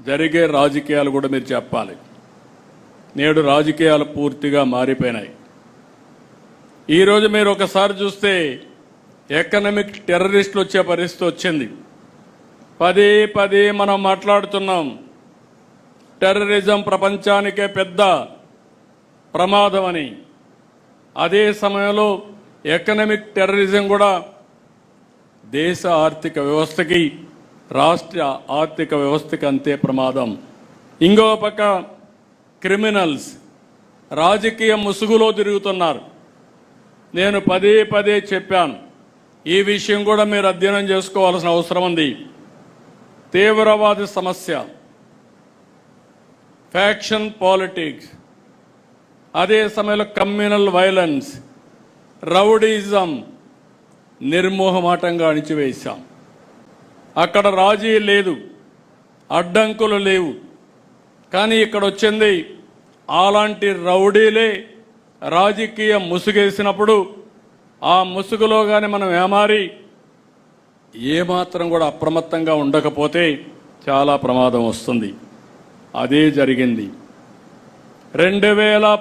జరిగే రాజకీయాలు కూడా మీరు చెప్పాలి. నేడు రాజకీయాలు పూర్తిగా మారిపోయినాయి. ఈరోజు మీరు ఒకసారి చూస్తే ఎకనమిక్ టెర్రరిస్టులు వచ్చే పరిస్థితి వచ్చింది. పదే పదే మనం మాట్లాడుతున్నాం. టెర్రరిజం ప్రపంచానికే పెద్ద ప్రమాదం అని. అదే సమయంలో ఎకనమిక్ టెర్రరిజం కూడా దేశ ఆర్థిక వ్యవస్థకి రాష్ట్ర ఆర్థిక వ్యవస్థకి అంతే ప్రమాదం. ఇంకో పక్క క్రిమినల్స్ రాజకీయ ముసుగులో తిరుగుతున్నారు. నేను పదే పదే చెప్పాను. ఈ విషయం కూడా మీరు అధ్యయనం చేసుకోవాల్సిన అవసరం ఉంది. తీవ్రవాద సమస్య. ఫ్యాక్షన్ పాలిటిక్స్ అదే సమయంలో కమ్యూనల్ వైలెన్స్ రౌడీజం నిర్మోహమాటంగా అణిచివేశాం. అక్కడ రాజీ లేదు. అడ్డంకులు లేవు. కానీ ఇక్కడ వచ్చింది అలాంటి రౌడీలే రాజకీయ ముసుగేసినప్పుడు ఆ ముసుగులో కానీ మనం ఏమారి ఏమాత్రం కూడా అప్రమత్తంగా ఉండకపోతే చాలా ప్రమాదం వస్తుంది. అదే జరిగింది. రెండు వేల